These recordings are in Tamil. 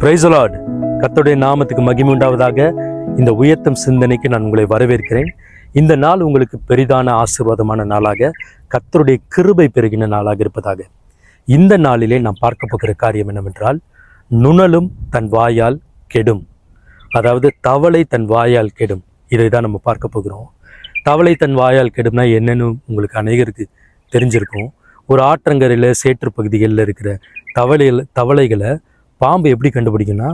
பிரைசலாட் கத்தோடைய நாமத்துக்கு மகிமை உண்டாவதாக. இந்த உயர்த்தம் சிந்தனைக்கு நான் உங்களை வரவேற்கிறேன். இந்த நாள் உங்களுக்கு பெரிதான ஆசீர்வாதமான நாளாக கத்தருடைய கிருபை பெருகின நாளாக இருப்பதாக. இந்த நாளிலே நாம் பார்க்க போகிற காரியம் என்னவென்றால் நுணலும் தன் வாயால் கெடும். அதாவது தவளை தன் வாயால் கெடும். இதை தான் நம்ம பார்க்க போகிறோம். தவளை தன் வாயால் கெடும்னா என்னென்னு உங்களுக்கு அநேகருக்கு தெரிஞ்சிருக்கும். ஒரு ஆற்றங்கரையில் சேற்று பகுதிகளில் இருக்கிற தவளைகள் தவளைகளை பாம்பு எப்படி கண்டுபிடிக்கும்னா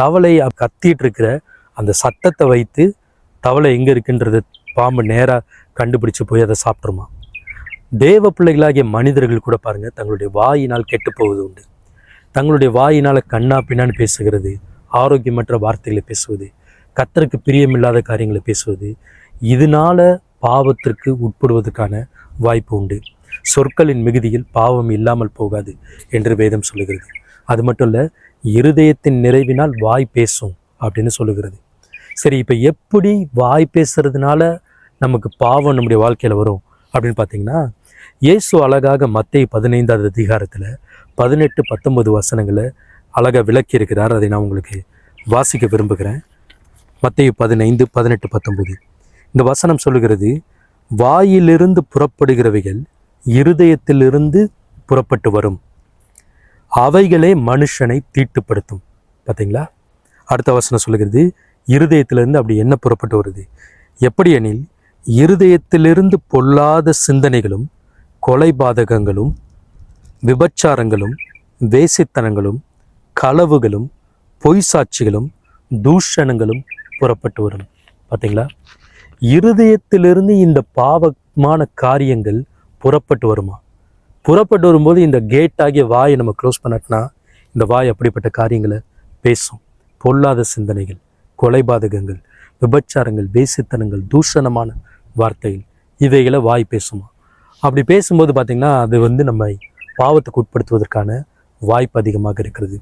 தவளை கத்திட்டு இருக்கிற அந்த சத்தத்தை வைத்து தவளை எங்கே இருக்குன்றது பாம்பு நேராக கண்டுபிடிச்சு போய் அதை சாப்பிட்ருமா தேவ பிள்ளைகளாகிய மனிதர்கள் கூட பாருங்கள் தங்களுடைய வாயினால் கெட்டு போவது உண்டு. தங்களுடைய வாயினால் கண்ணா பின்னான்னு பேசுகிறது ஆரோக்கியமற்ற வார்த்தைகளை பேசுவது கத்தருக்கு பிரியமில்லாத காரியங்களை பேசுவது இதனால பாவத்திற்கு உட்படுவதற்கான வாய்ப்பு உண்டு. சொற்களின் மிகுதியில் பாவம் இல்லாமல் போகாது என்று வேதம் சொல்லுகிறது. அது மட்டும் இல்லை இருதயத்தின் நிறைவினால் வாய் பேசும் அப்படின்னு சொல்லுகிறது. சரி இப்போ எப்படி வாய் பேசுறதுனால நமக்கு பாவம் நம்முடைய வாழ்க்கையில் வரும் அப்படின்னு பார்த்தீங்கன்னா இயேசு அழகாக மத்திய பதினைந்தாவது அதிகாரத்தில் பதினெட்டு பத்தொன்பது வசனங்களை அழகாக விளக்கி இருக்கிறார் அதை நான் உங்களுக்கு வாசிக்க விரும்புகிறேன். மத்திய பதினைந்து பதினெட்டு பத்தொன்பது. இந்த வசனம் சொல்லுகிறது வாயிலிருந்து புறப்படுகிறவைகள் இருதயத்திலிருந்து புறப்பட்டு வரும். அவைகளே மனுஷனை தீட்டுப்படுத்தும். பார்த்தீங்களா அடுத்த வசனம் சொல்லுகிறது இருதயத்திலிருந்து அப்படி என்ன புறப்பட்டு வருது? எப்படி எனில் இருதயத்திலிருந்து பொல்லாத சிந்தனைகளும் கொலைபாதகங்களும் விபச்சாரங்களும் வேசித்தனங்களும் களவுகளும் பொய் சாட்சிகளும் தூஷணங்களும் புறப்பட்டு வரும் பார்த்தீங்களா இருதயத்திலிருந்து இந்த பாவமான காரியங்கள் புறப்பட்டு வருமா? புறப்பட்டு வரும்போது இந்த கேட் ஆகிய வாயை நம்ம க்ளோஸ் பண்ணட்டினா இந்த வாய் அப்படிப்பட்ட காரியங்களை பேசும். பொல்லாத சிந்தனைகள் கொலைபாதகங்கள் விபச்சாரங்கள் பேசித்தனங்கள் தூஷணமான வார்த்தைகள் இவைகளை வாய் பேசுமா. அப்படி பேசும்போது பார்த்திங்கன்னா அது வந்து நம்மை பாவத்துக்கு உட்படுத்துவதற்கான வாய்ப்பு அதிகமாக இருக்கிறது.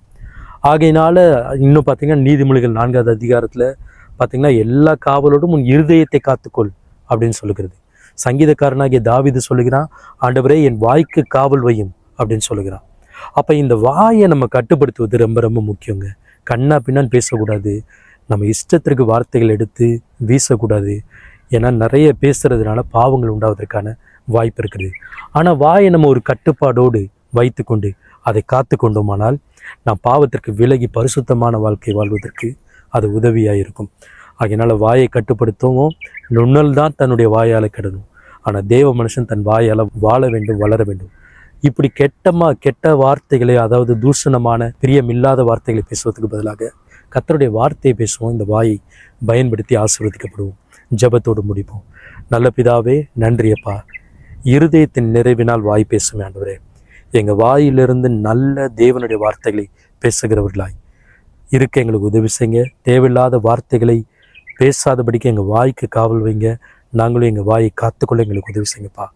ஆகையினால இன்னும் பார்த்தீங்கன்னா நீதிமொழிகள் நான்காவது அதிகாரத்தில் பார்த்தீங்கன்னா எல்லா காவலோடும் உன் இருதயத்தை காத்துக்கொள் அப்படின்னு சொல்லுகிறது. சங்கீதக்காரனாகிய தாவீது சொல்லுகிறான் ஆண்டவரே என் வாய்க்கு காவல் வையும் அப்படின்னு சொல்லுகிறான். அப்போ இந்த வாயை நம்ம கட்டுப்படுத்துவது ரொம்ப ரொம்ப முக்கியங்க. கண்ணா பின்னான்னு பேசக்கூடாது. நம்ம இஷ்டத்திற்கு வார்த்தைகள் எடுத்து வீசக்கூடாது. ஏன்னா நிறைய பேசுறதுனால பாவங்கள் உண்டாவதற்கான வாய்ப்பு இருக்குது. ஆனால் வாயை நம்ம ஒரு கட்டுப்பாடோடு வைத்துக்கொண்டு அதை காத்து கொண்டோமானால் நாம் பாவத்திற்கு விலகி பரிசுத்தமான வாழ்க்கை வாழ்வதற்கு அது உதவியாக இருக்கும் ஆகையினால் வாயை கட்டுப்படுத்தவும் நுண்ணல் தான் தன்னுடைய வாயால் கெடணும். ஆனால் தேவ மனுஷன் தன் வாயால் வாழ வேண்டும் வளர வேண்டும். இப்படி கெட்டமா கெட்ட வார்த்தைகளை அதாவது தூஷணமான பிரியமில்லாத வார்த்தைகளை பேசுவதற்கு பதிலாக கத்தருடைய வார்த்தையை பேசுவோம். இந்த வாயை பயன்படுத்தி ஆசீர்வதிக்கப்படுவோம். ஜெபத்தோடு முடிப்போம். நல்ல பிதாவே நன்றியப்பா இருதயத்தின் நிறைவினால் வாய் பேசும் ஆண்டவரே. எங்கள் வாயிலிருந்து நல்ல தேவனுடைய வார்த்தைகளை பேசுகிறவர்களாய். இருக்க எங்களுக்கு உதவி செய்யுங்க. தேவையில்லாத வார்த்தைகளை பேசாதபடிக்கு எங்கள் வாய்க்கு காவல் வைங்க. நாங்களும் எங்கள் வாயை காத்துக்கொள்ள எங்களுக்கு உதவி செய்யுங்கப்பா.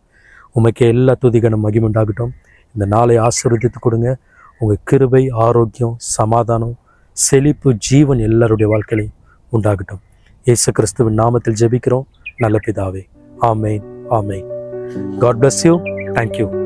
உமக்கு எல்லா துதிகனும் மகிமுண்டாகட்டும் இந்த நாளை ஆசீர்வதித்து கொடுங்க. உங்கள் கிருபை ஆரோக்கியம் சமாதானம் செழிப்பு ஜீவன் எல்லாருடைய வாழ்க்கையிலையும் உண்டாகட்டும். இயேசு கிறிஸ்துவின் நாமத்தில் ஜெபிக்கிறோம். நல்ல பிதாவே. ஆமேன் ஆமேன். God bless you thank you